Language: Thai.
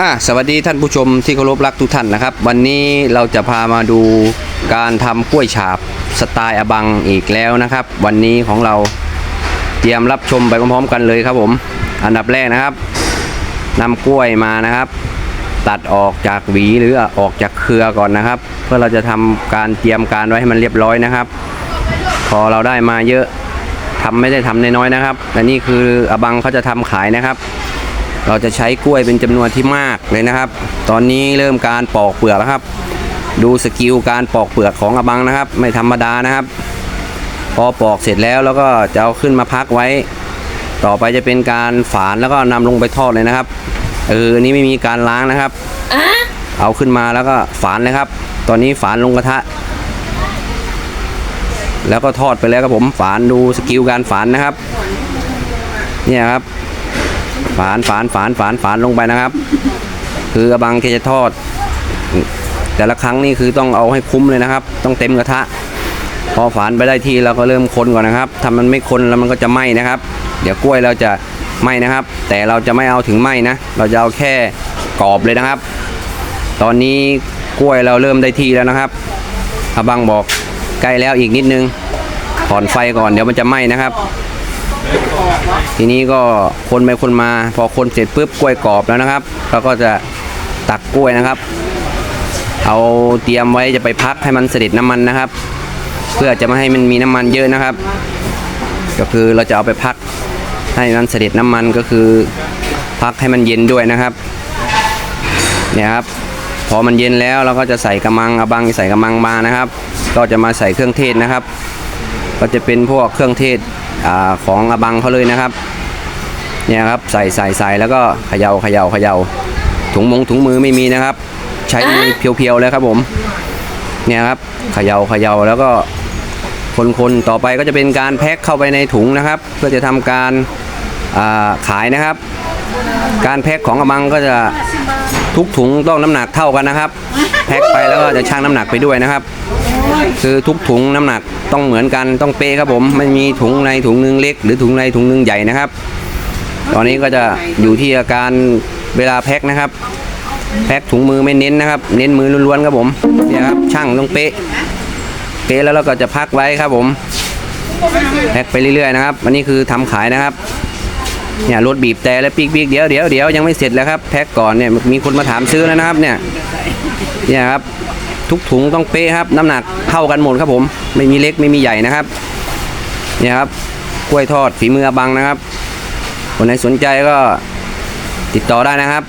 อะสวัสดีท่านผู้ชมที่เคารพรักทุกท่านนะครับ วันนี้เราจะพามาดูการทำกล้วยฉาบสไตล์อบังอีกแล้วนะครับ วันนี้ของเราเตรียมรับชมไปพร้อมๆกันเลยครับผม อันดับแรกนะครับนำกล้วยมานะครับ ตัดออกจากหวีหรือออกจากเครือก่อนนะครับ เพื่อเราจะทำการเตรียมการไว้ให้มันเรียบร้อยนะครับ พอเราได้มาเยอะทำไม่ได้ทำน้อยๆนะครับและนี่คืออบังเขาจะทำขายนะครับ เราจะใช้กล้วยเป็นจำนวนที่มากเลยนะครับ ตอนนี้เริ่มการปอกเปลือกแล้วครับ ดูสกิลการปอกเปลือกของอบังนะครับ ไม่ธรรมดานะครับ พอปอกเสร็จแล้วแล้วก็จะเอาขึ้นมาพักไว้ ต่อไปจะเป็นการฝานแล้วก็นำลงไปทอดเลยนะครับเอออันนี้ไม่มีการล้างนะครับเอาขึ้นมาแล้วก็ฝานเลยครับ ตอนนี้ฝานลงกระทะ แล้วก็ทอดไปแล้วครับผมฝานดูสกิลการฝานนะครับ เนี่ยครับ ฝานฝานฝานฝานฝานลงไปนะครับ คือกระบังที่จะทอด แต่ละครั้งนี่คือต้องเอาให้คุ้มเลยนะครับ ต้องเต็มกระทะ พอฝานไปได้ที่เราก็เริ่มคนก่อนนะครับถ้ามันไม่คนแล้วมันก็จะไหม้นะครับ เดี๋ยวกล้วยเราจะไหม้นะครับ แต่เราจะไม่เอาถึงไหม้นะ เราจะเอาแค่กรอบเลยนะครับ ตอนนี้กล้วยเราเริ่มได้ที่แล้วนะครับอาบังบอกใกล้แล้วอีกนิดนึงถอนไฟก่อนเดี๋ยวมันจะไหม้นะครับ ทีนี้ก็คนไปคนมา พอคนเสร็จปุ๊บกล้วยกรอบแล้วนะครับเราก็จะตักกล้วยนะครับ เอาเตรียมไว้จะไปพักให้มันเสด็จน้ำมันนะครับ เพื่อจะไม่ให้มันมีน้ำมันเยอะนะครับ ก็คือเราจะเอาไปพักให้มันเสด็จน้ำมันก็คือพักให้มันเย็นด้วยนะครับเนี่ยครับพอมันเย็นแล้วเราก็จะใส่กระมังเอาบังใส่กระมังมานะครับ ก็จะมาใส่เครื่องเทศนะครับ ก็จะเป็นพวกเครื่องเทศ อของอบังเขาเลยนะครับ เนี่ยครับใส่ใส่ใส่แล้วก็เขย่าเขย่าเขย่าถุงมงถุงมือไม่มีนะครับ ใช้มือเพียวๆเลยครับผม เนี่ยครับเขย่าเขย่าแล้วก็คนๆต่อไปก็จะเป็นการแพ็คเข้าไปในถุงนะครับ เพื่อจะทำการาขายนะครับ การแพ็คของอบังก็จะ ทุกถุงต้องน้ำหนักเท่ากันนะครับแพ็คไปแล้วก็จะชั่งน้ำหนักไปด้วยนะครับ คือทุกถุงน้ำหนักต้องเหมือนกันต้องเป๊ะครับผมไม่มีถุงในถุงหนึงเล็ก หรือถุงในถุงหนึงใหญ่นะครับ ตอนนี้ก็จะอยู่ที่อาการเวลาแพ็คนะครับแพ็คถุงมือไม่เน้นนะครับ เน้นมือล้วนๆครับผมเนี่ยครับช่างต้องเป๊ะเป๊ะแล้วเราก็จะพักไว้ครับผมแพ็คไปเรื่อยๆนะครับ อันนี้คือทำขายนะครับ เนี่ยรถบีบแต่แล้วปีกๆเดี๋ยวเดี๋ยวเดี๋ยวยังไม่เสร็จแล้วครับแพ็คก่อนเนี่ยมีคนมาถามซื้อแล้วนะครับเนี่ยเนี่ยครับทุกถุงต้องเป๊ะครับ น้ำหนักเท่ากันหมดครับผม ไม่มีเล็กไม่มีใหญ่นะครับเนี่ยครับกล้วยทอดฝีมืออบังนะครับคนไหนสนใจก็ติดต่อได้นะครับ